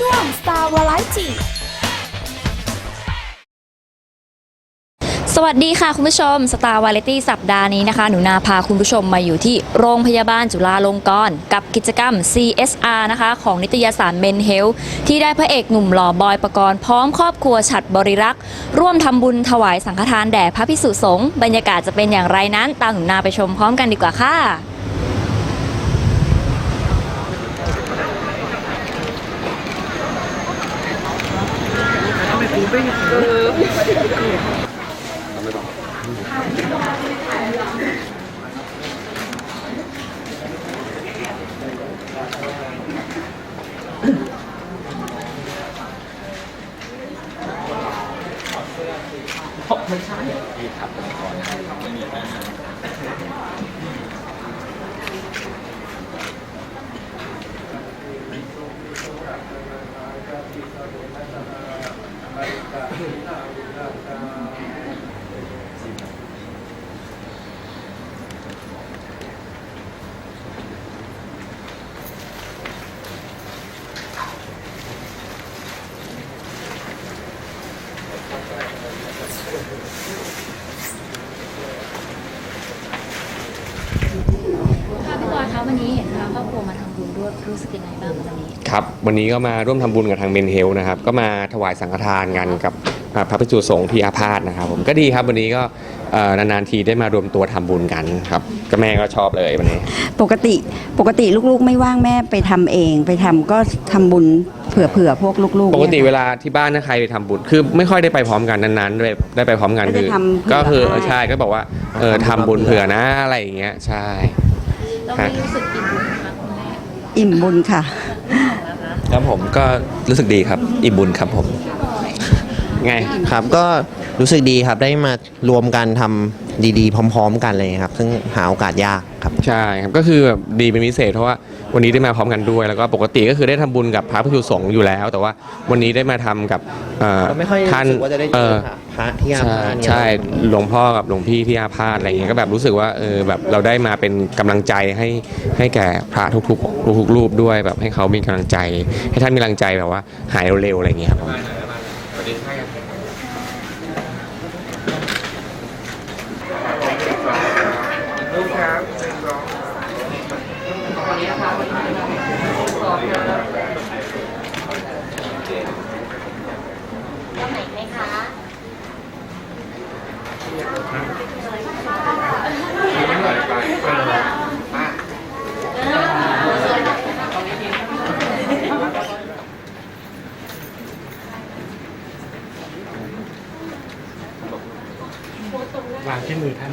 ช่วง Star Variety สวัสดีค่ะคุณผู้ชมสตาร์วาเลตี้สัปดาห์นี้นะคะ หนูนาพาคุณผู้ชมมาอยู่ที่โรงพยาบาลจุฬาลงกรณ์กับกิจกรรม CSR นะคะ ของนิตยสาร Men Health ที่ได้พระเอกหนุ่มหล่อบอยประกรณ์พร้อมครอบครัวฉัดบริรักษ์ร่วมทำบุญถวายสังฆทานแด่พระพิสุสงฆ์บรรยากาศจะเป็นอย่างไรนั้น ตามหนูนาไปชมพร้อมกันดีกว่าค่ะ ไปหนไม่องไม่ใช่ที่ขับไม่มีแฟน ค่ะพี่บอยคะวันนี้เห็นพาครอบครัวมาทำ บุญด้วยรู้สึกยังไงบ้างคะวันนี้ ครับ วันนี้ก็มาร่วมทำบุญกับทางเมนเฮลนะครับ ก็มาถวายสังฆทานกันกับอ่าพระภิกษุสงฆ์ที่อาพาธนะครับ ผมก็ดีครับวันนี้ก็เอ่อนานๆทีได้มารวมตัวทำบุญกันครับก็แม่ก็ชอบเลยวันนี้ ปกติปกติลูกๆไม่ว่างแม่ไปทำเอง ไปทำก็ทำบุญเผื่อเผื่อๆพวกลูกๆปกตินี่ยเวลาที่บ้านถ้าใครไปทำบุญคือไม่ค่อยได้ไปพร้อมกันนานๆได้ได้ไปพร้อมกันก็จะคือทำเผื่อก็คือให้ใช่ก็บอกว่าเออทำบุญเผื่อนะอะไรอย่างเงี้ยใช่ เราไม่รู้สึกอิ่มบุญนะคะคุณแม่ อิ่มบุญค่ะ ครับผมก็รู้สึกดีครับ อิ่มบุญครับผม ไงครับก็ รู้สึกดีครับได้มารวมกันทำดีๆ พร้อม ๆ กันเลยครับ ซึ่งหาโอกาสยากครับใช่ครับก็คือแบบดีเป็นพิเศษ เพราะว่าวันนี้ได้มาพร้อมกันด้วยแล้วก็ปกติก็คือได้ทำบุญกับพระภิกษุสงฆ์อยู่แล้ว แต่ว่าวันนี้ได้มาทำกับเอ่อก็ไม่ค่อยท่านรู้สึกว่าจะได้เจเอออพระที่อาใช่พาธเนี่ยใช่หลวงพ่อกับหลวงพี่ที่อาพาธอะไรเงี้ยก็แบบรู้สึกว่าเออแบบเราได้มาเป็นกำลังใจให้ให้แก่พระทุกๆทุกๆรูปด้วยแบบให้เขามีกำลังใจ ให้ท่านมีกำลังใจแบบว่าหายเร็วๆอะไรเงี้ยครับ วางที่มือท่าน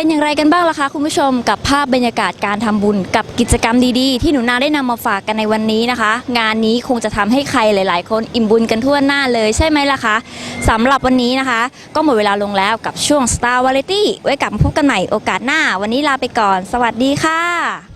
เป็นอย่างไรกันบ้างล่ะคะคุณผู้ชมกับภาพบรรยากาศการทำบุญ กับกิจกรรมดีๆ ที่หนูนาได้นำมาฝากกันในวันนี้นะคะ งานนี้คงจะทำให้ใครหลาย ๆ คนอิ่มบุญกันทั่วหน้าเลยใช่ไหมล่ะคะสำหรับวันนี้นะคะ ก็หมดเวลาลงแล้วกับช่วง Star Variety ไว้กลับมาพบกันใหม่โอกาสหน้า วันนี้ลาไปก่อน สวัสดีค่ะ